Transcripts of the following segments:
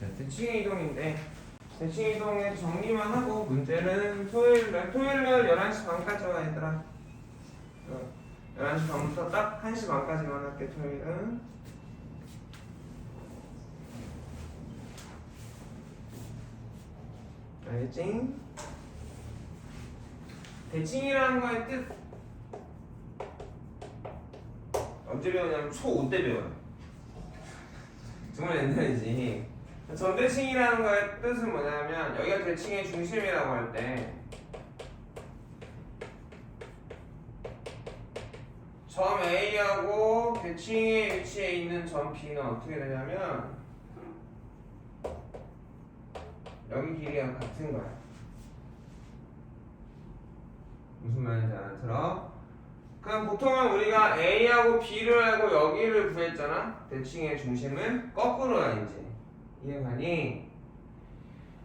자, 대칭 이동인데 대칭 이동에 정리만 하고 문제는 토요일 날 토요일 날 11시 반까지 와 얘들아. 어, 11시 반부터 딱 1시 반까지만 할게 토요일은. 알겠지? 대칭이라는 거의 뜻 언제 배우냐면 초5 때 배워요 정말 옛날이지 전대칭이라는 거의 뜻은 뭐냐면 여기가 대칭의 중심이라고 할 때 점 A하고 대칭의 위치에 있는 점 B는 어떻게 되냐면 여기 길이가 같은 거야 무슨 말인지 알아들어? 그럼 보통은 우리가 A하고 B를 알고 여기를 구했잖아. 대칭의 중심은 거꾸로야 이제. 이해가니?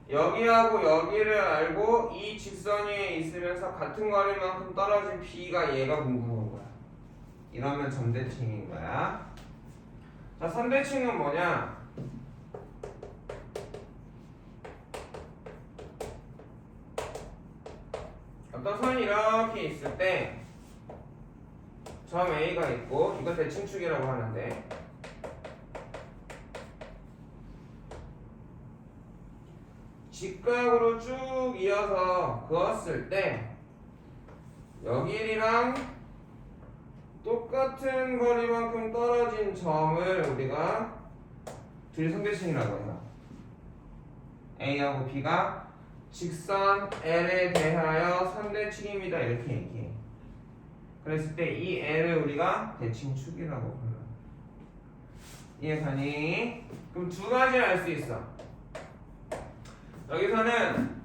여기하고 여기를 알고 이 직선 위에 있으면서 같은 거리만큼 떨어진 B가 얘가 궁금한 거야. 이러면 점대칭인 거야. 자, 선대칭은 뭐냐? 어떤 선이 이렇게 있을 때 점 A가 있고 이거 대칭축이라고 하는데 직각으로 쭉 이어서 그었을 때 여기랑 똑같은 거리만큼 떨어진 점을 우리가 들선대칭이라고 해요. A하고 B가 직선 L에 대하여 선대칭입니다. 이렇게 얘기해. 그랬을 때 이 L을 우리가 대칭축이라고 불러. 이해가니? 그럼 두 가지 알 수 있어. 여기서는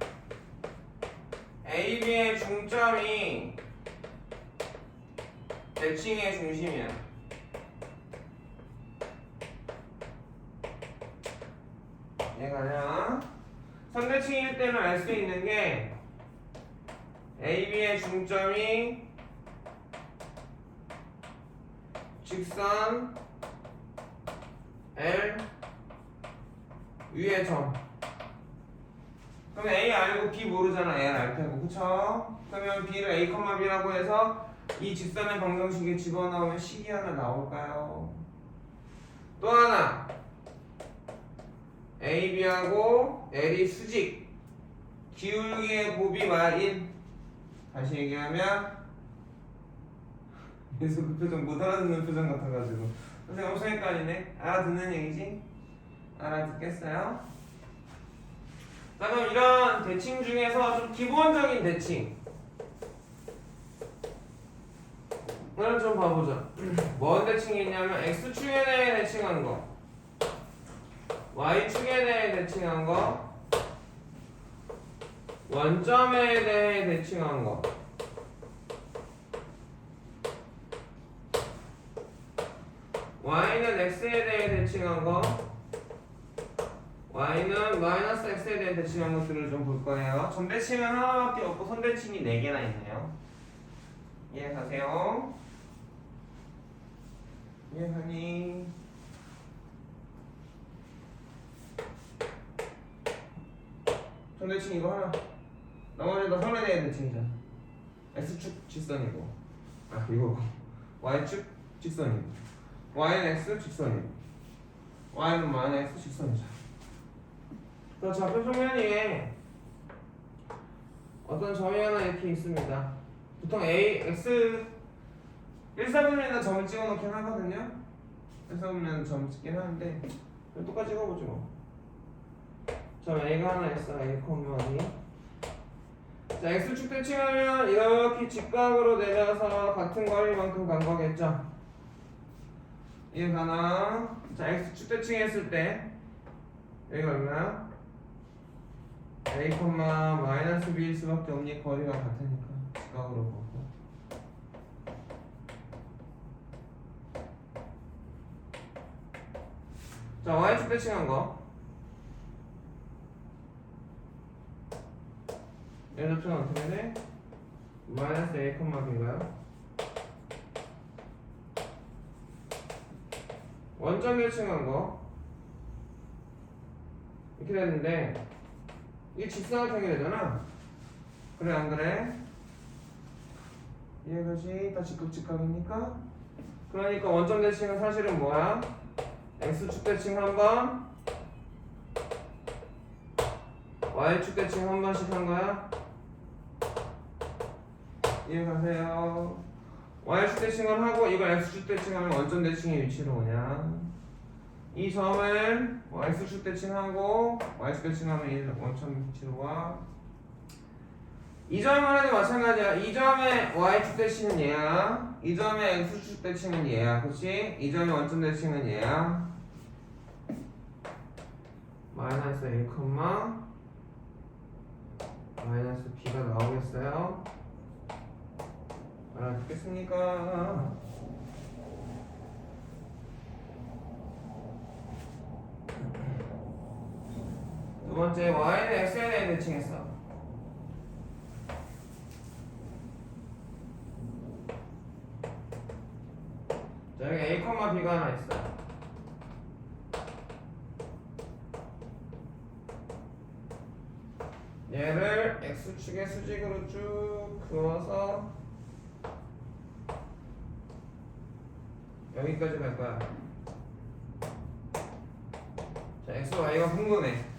AB의 중점이 대칭의 중심이야. 이해가냐? 선대칭일 때는 알 수 있는 게 AB의 중점이 직선 L 위의 점. 그럼 A 알고 B 모르잖아. L 알 테고, 그쵸? 그러면 B를 A, B라고 해서 이 직선의 방정식에 집어넣으면 식이 하나 나올까요? 또 하나. A, B하고 L이 수직. 기울기의 곱이 말인. 다시 얘기하면 계속 그 표정 못 알아듣는 표정 같아가지고 선생님 엄청 헷갈리네 알아듣는 얘기지? 알아듣겠어요? 자 그럼 이런 대칭 중에서 좀 기본적인 대칭. 오늘 좀 봐보자 뭔 대칭이 있냐면 X축에 대해 대칭한 거 Y축에 대해 대칭한 거 원점에 대해 대칭한 거. Y는 x에 대해 대칭한 거 y는 마이너스 x에 대해 대칭한 것들을 좀볼 거예요. 점대칭은 하나밖에 없고 선대칭이 4개나 있네요. 이해가세요? 이해가니? 점대칭 이거 하나. 나머지 다 선에 대해 대칭이잖아. x축 직선이고. 아 이거 y축 직선이고. y는 x 직선이고. y는 마이너스 직선이죠. 그 좌표 평면에 어떤 점이 하나 이렇게 있습니다. 보통 a x 1, 4분면에다 점을 찍어 놓긴 하거든요. 1, 4분면 점을 찍긴 하는데 똑같이 찍어보죠 뭐. 점 a가 하나 있어 a, 1. 자 x축 대칭하면 이렇게 직각으로 내려서 같은 거리만큼 간 거겠죠. 이해가나? 자, x축 대칭했을 때 여기가 얼마야? A, 마이너스 b일 수밖에 없니? 거리가 같으니까 직각으로 보고 자, y축 대칭한 거얘 접촉은 어떻게 돼? 마이너스 a, b인가요? 원점 대칭한 거 이렇게 됐는데 이게 직사각형이 되잖아 그래 안 그래? 이해가지? 다 직급직각이니까 그러니까 원점 대칭은 사실은 뭐야? x축 대칭 한 번, y축 대칭 한 번씩 한 거야. 이해가세요? y축 대칭을 하고 이걸 x축 대칭하면 원점 대칭의 위치로 오냐? 이뭐 x축 대칭하고 y축 대칭하면 이 원점 위치로 와. 이 점을 해도 마찬가지야. 이 점의 y축 대칭은 얘야. 이 점의 x축 대칭은 얘야. 그치? 이 점의 원점 대칭은 얘야. 마이너스 a, 마이너스 b가 나오겠어요? 알아듣겠습니까? 두 번째 y는 대해 대칭했어. 자, 여기 a, b가 하나 있어. 얘를 x축의 수직으로 쭉 그어서 여기까지 갈 거야. 자, x, y가 궁금해.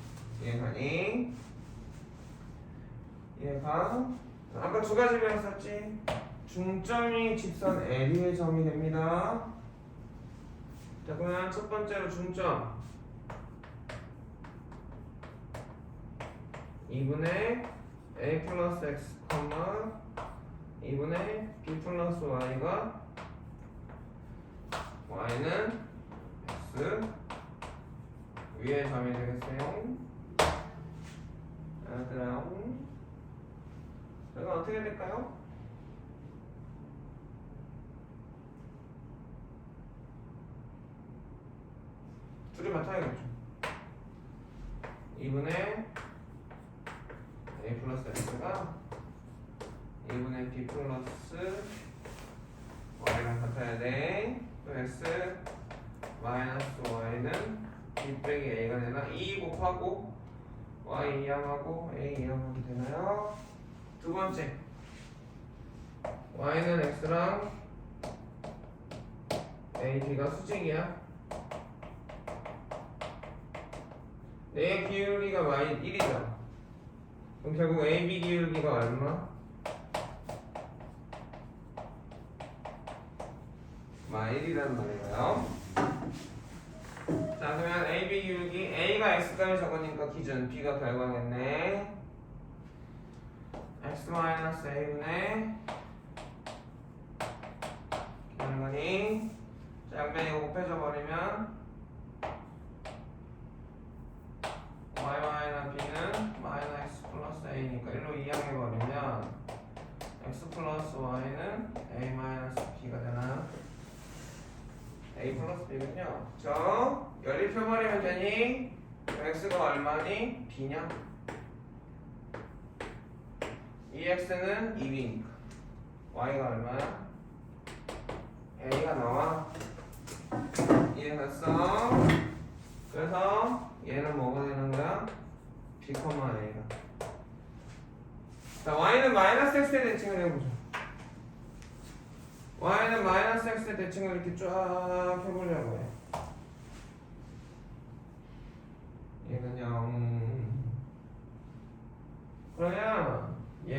이해가? 자, 아까 두 가지 배웠었지? 중점이 직선 LE의 점이 됩니다. 자, 그러면 첫 번째로 중점. 2분의 a 플러스 x, 2분의 b 플러스 y가 y는 x 위의 점이 되겠어요. 알았어요? 이건 어떻게 될까요? 둘이 맞춰야겠죠. 2분의 a 플러스 x가 2분의 b 플러스 y랑 같아야 돼. 또 x 마이너스 y는 b 빼기 a가 되나? 2 곱하고 y 이항하고 a 이항하게 되나요? 두 번째 y는 x랑 a, b가 수직이야. 내 기울기가 마이 1이잖아. 그럼 결국 a, b 기울기가 얼마? 마일이란 말이에요. 자 그러면 a, b 기울기 a가 x값을 적으니까 기준 b가 결과겠네. x 마이너스 a분의 결과니 자 양변 이거 곱해져 버리면 y 마이너스 b는 마이너스 플러스 a니까 1로 이항해 버리면 x 플러스 y는 a 마이너스 b가 되나요? a 플러스 b는요 저 연립해버리면 되니 x가 얼마니? b냐? 이 x는 2이니까 y가 얼마야? a가 나와 이해했어? 그래서 얘는 뭐가 되는 거야? b, a가 자 y는 마이너스 x에 대칭을 해보자 y는 마이너스 x의 대칭을 이렇게 쫙 해보려고 해. 얘는 0. 그러면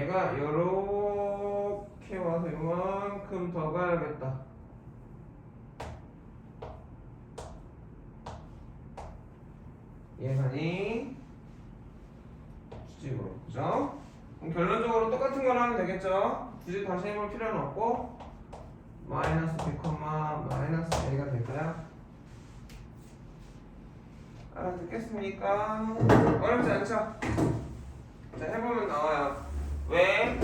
얘가 요렇게 와서 이만큼 더 가야겠다. 얘가니 수직으로 그죠? 그럼 결론적으로 똑같은 걸 하면 되겠죠? 굳이 다시 해볼 필요는 없고 마이너스 b, 마이너스 a가 될 거야. 알아듣겠습니까? 어렵지 않죠? 자, 해보면 나와요. 왜?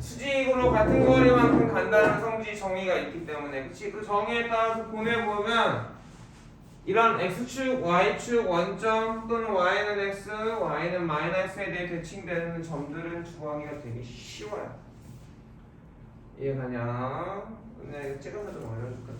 수직으로 같은 거리만큼 간다는 성질 정의가 있기 때문에 그치? 그 정의에 따라서 보내보면 이런 x축, y축 원점 또는 y는 x, y는 마이너스에 대해 대칭되는 점들은 구하기가 되게 쉬워요. 이해가냐? 근데 찍어서 좀 올려줄까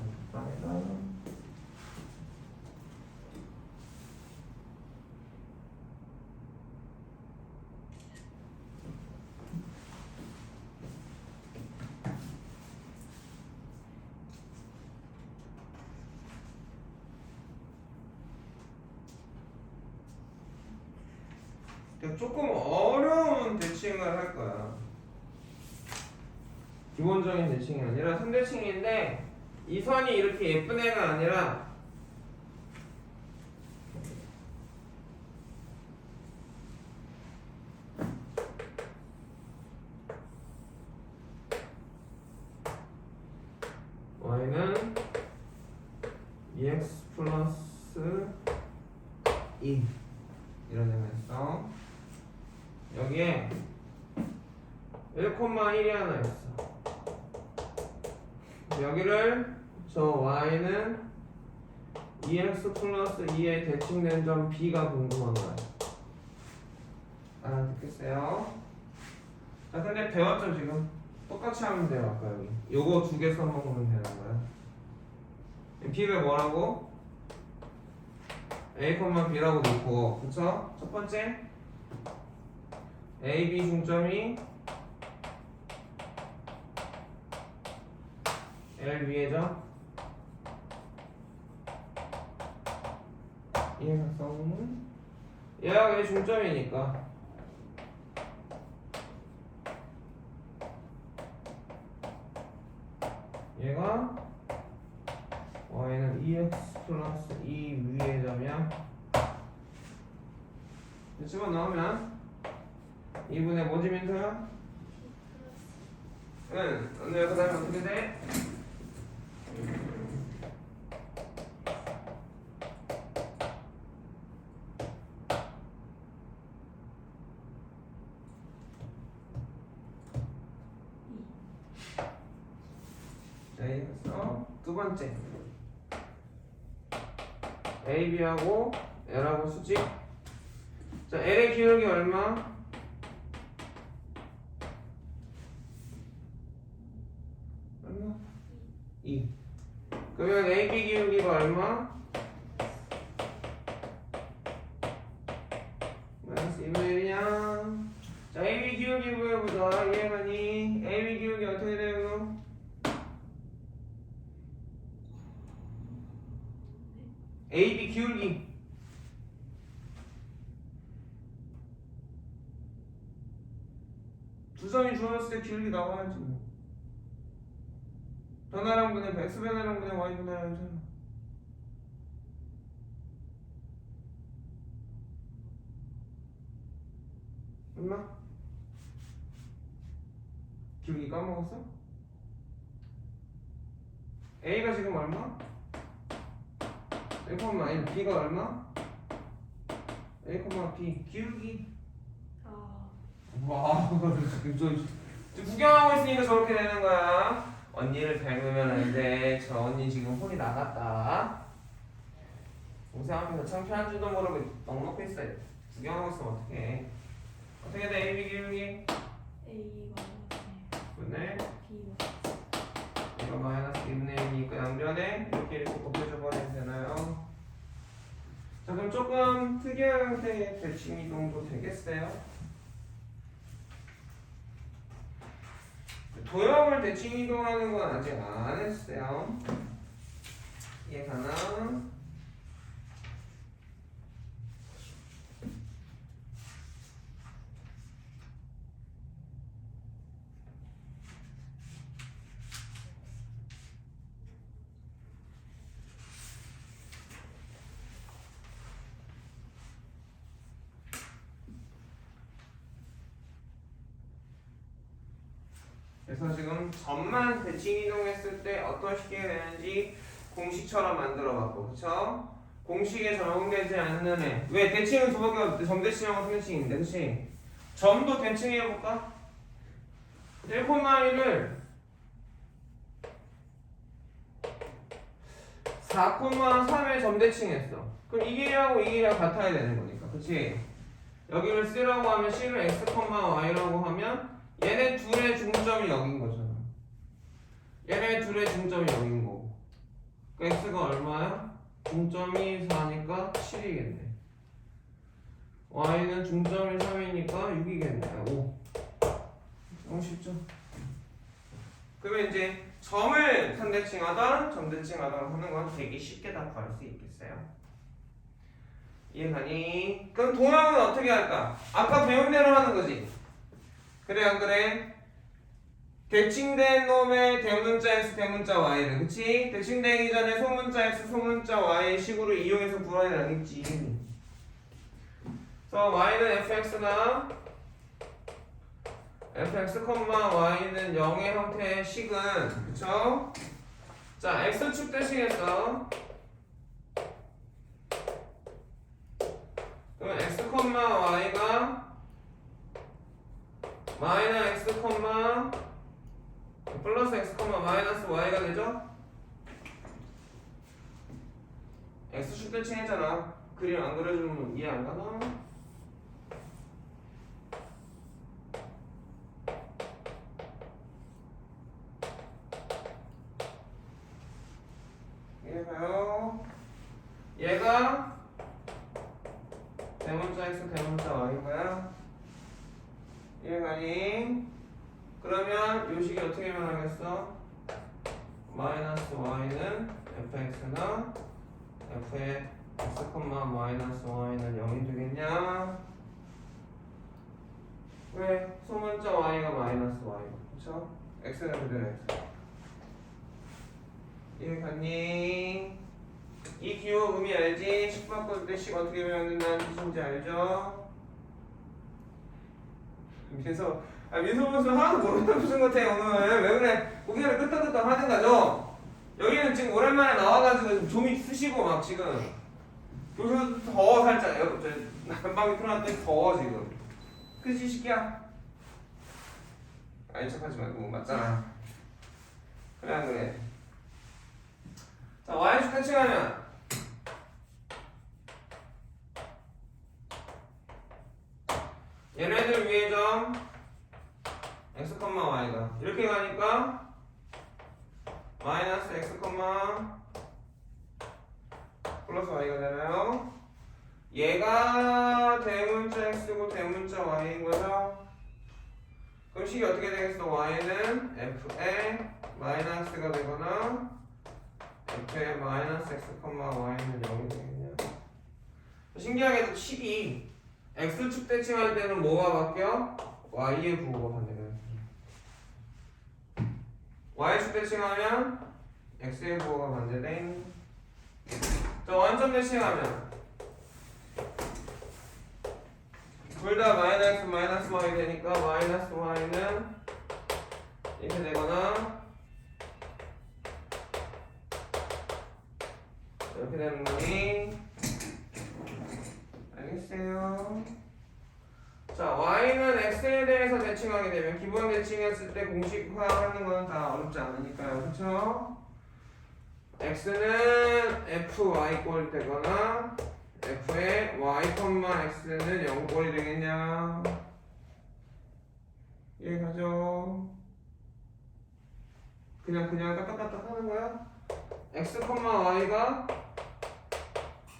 그러니까 조금 어려운 대칭을 할 거야. 기본적인 대칭이 아니라 3대칭인데 이 선이 이렇게 예쁜 애가 아니라 y는 2x 플러스 2 이런 애가 있어 여기에 1,1이 하나 있어 저 y는 2x 플러스 2에 대칭된 점 b가 궁금한 거야 알아듣겠어요? 자 근데 배웠죠 지금? 똑같이 하면 돼요 아까 여기 요거 두 개 써먹으면 되는 거야 b를 뭐라고? a, b라고 놓고 그쵸? 첫 번째 a, b 중점이 L 위에죠? 이해각성은 얘가 왜 중점이니까 얘가 y는 2x 플러스 2 위의 점이야 집어넣으면 2분의 뭐지 민서야? 응 오늘 그 다음에 어떻게 돼? 자, 이해했어? 두 번째. A, B하고 L하고 수직. 자, L의 기울기 얼마? 얼마? 2. 그러면 A, B 기울기가 얼마? 마이너스 2분의 1이냐? 자, A, B 기울기 구해보자. 이해가니? A, B 기울기 어떻게 돼요? AB 기울기 두 점이 주어졌을 때 기울기 나와야지 뭐 변화량 분의 x 변화량 분의 y 변화량이잖아 얼마? 기울기 까먹었어? A가 지금 얼마? 1,1 B가 얼마? A, B 기울기 아, 와 저 구경하고 있으니까 저렇게 되는 거야. 언니를 닮으면 안 돼 저 언니 지금 혼이 나갔다. 동생하면서 창피한 줄도 모르고 넉넉히 있어 구경하고 있으면 어떡해. 어떻게 돼 A, B 기울기? A 분의 B 이거 마이너스 2분의 1이니까 양변에 이렇게 이렇게 곱해줘 버리면 되나요? 자 그럼 조금 특이한 형태의 대칭 이동도 되겠어요? 도형을 대칭 이동하는 건 아직 안 했어요. 이해가나? 그래서 지금 점만 대칭 이동했을 때 어떤 식이 되는지 공식처럼 만들어 봤고 그쵸? 공식에 적용되지 않는 애. 왜 대칭은 두 개가 없대. 점대칭하고 선 대칭인데 그치? 점도 대칭해볼까? 1,1을 4,3에 점대칭했어. 그럼 이 길이하고 이 길이가 같아야 되는 거니까 그치? 여기를 C라고 하면 C를 X, Y라고 하면 얘네 둘의 중점이 여긴 거잖아. 얘네 둘의 중점이 여긴 거고. 그 x가 얼마야? 중점이 4니까 7이겠네. y는 중점이 3이니까 6이겠네. 5. 너무 쉽죠? 그러면 이제 점을 선대칭하던 점대칭하던 하는 건 되게 쉽게 다 구할 수 있겠어요. 이해가니? 그럼 도형은 어떻게 할까? 아까 배운 대로 하는 거지. 그래 안 그래? 대칭된 놈의 대문자 x 대문자 y는 그치? 대칭되기 전에 소문자 x 소문자 y 식으로 이용해서 구하라겠지. 그래서 y는 fx나 fx, y는 0의 형태의 식은 그쵸? 자 x축 대칭해서 그럼 x, y가 마이너스 x, 플러스 x, 마이너스 y가 되죠? x축 대칭했잖아 그림 안 그려주면 이해 안 가나? 이해가요? 얘가 대문자 x 대문자 y인가요? 이해가니? 식이 어떻게 변하겠어? 마이너스 y는 fx나 f의 x, 마이너스 y는 0이 되겠냐? 왜? 소문자 y가 마이너스 y 그쵸? x는 그대로 x 이해 갔니? 이 기호 의미 알지? 식 바꿀 때식 어떻게 배웠는다는 뜻인지 알죠? 민서 아 민서 선수 하나도 모르는 무슨 것 같아 오늘. 왜 그래? 고개를 끄덕끄덕 하는 거죠? 여기는 지금 오랜만에 나와가지고 좀이 쓰시고 막 지금. 교수 더워 살짝 난방이 틀어놨더니 더워 지금. 그치 시끼야? 아닌 척하지 말고 맞잖아. 그래 안 그래? 자 y축 대칭하면. 얘네들 위의 점 x, y가 이렇게 가니까 마이너스 x, 플러스 y가 되나요? 얘가 대문자 x고 대문자 y인 거죠? 그럼 식이 어떻게 되겠어? y는 f에 마이너스가 되거나 f에 마이너스 x, y는 0이 되겠냐? 신기하게도 식이 x축 대칭할 때는 뭐가 바뀌어? y의 부호가 반대가 y축 대칭하면 x의 부호가 반대된 자 완전 대칭하면 둘 다 마이너스 마이너스 y 되니까 마이너스 y는 이렇게 되거나 이렇게 되는 거니 알겠어요? 자, y는 x에 대해서 대칭하게 되면 기본 대칭했을 때 공식화하는 건 다 어렵지 않으니까요. 그렇죠? x는 fy 꼴 되거나 f의 y, x는 0 꼴이 되겠냐? 이해가죠? 그냥 그냥 까딱까딱 하는 거야? x, y가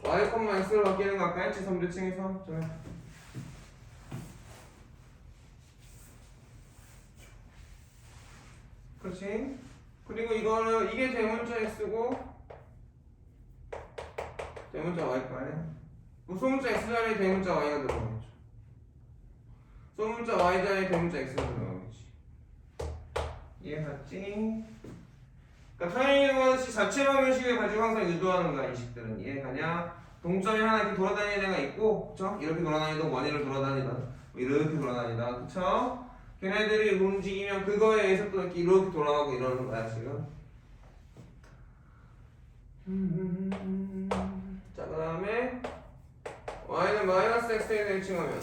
y, x로 바뀌는 거 아까 했지? 3대칭에서 그렇지? 그리고 이거는 이게 대문자 x고 대문자 y 거 아니야? 뭐 소문자 x 자리에 대문자 y가 들어가겠죠. 소문자 y 자리에 대문자 x가 들어가겠지. 이해갔지? 그러니까 평행이동식 자체 방정식을 가지고 항상 유도하는 거야 이 식들은 이해가냐? 동점이 하나 이렇게 돌아다니는 애가 있고, 그쵸? 이렇게 돌아다니던 원인을 돌아다니다, 뭐 이렇게 돌아다니다, 그쵸? 걔네들이 움직이면 그거에 의해서 또 이렇게 이렇게 돌아가고 이러는 거야 지금. 자 그 다음에 y는 마이너스 x에 대칭하면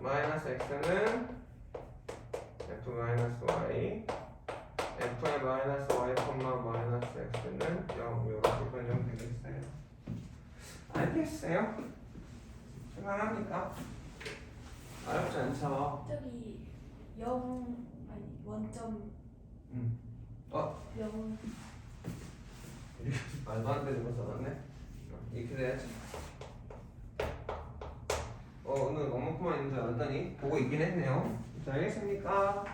마이너스 x는 f 마이너스 y f의 마이너스 y 마이너스 x는 0 이렇게 변경되겠어요. 알겠어요? 할만합니까? 어렵지 않죠? 저기 0 아니 원점 응. 어? 0 이렇게 말도 안 되는 거 써놨네? 이렇게 돼야지 어 오늘 너무만 있는 줄 알았더니 보고 있긴 했네요 자 알겠습니까?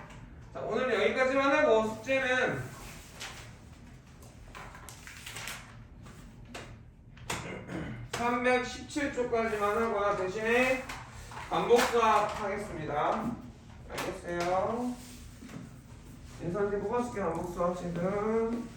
자 오늘 여기까지만 하고 숙제는 317쪽까지만 하고요. 대신에 반복 수업 하겠습니다. 알겠어요? 인선지 뽑아줄게 반복 수업 지금.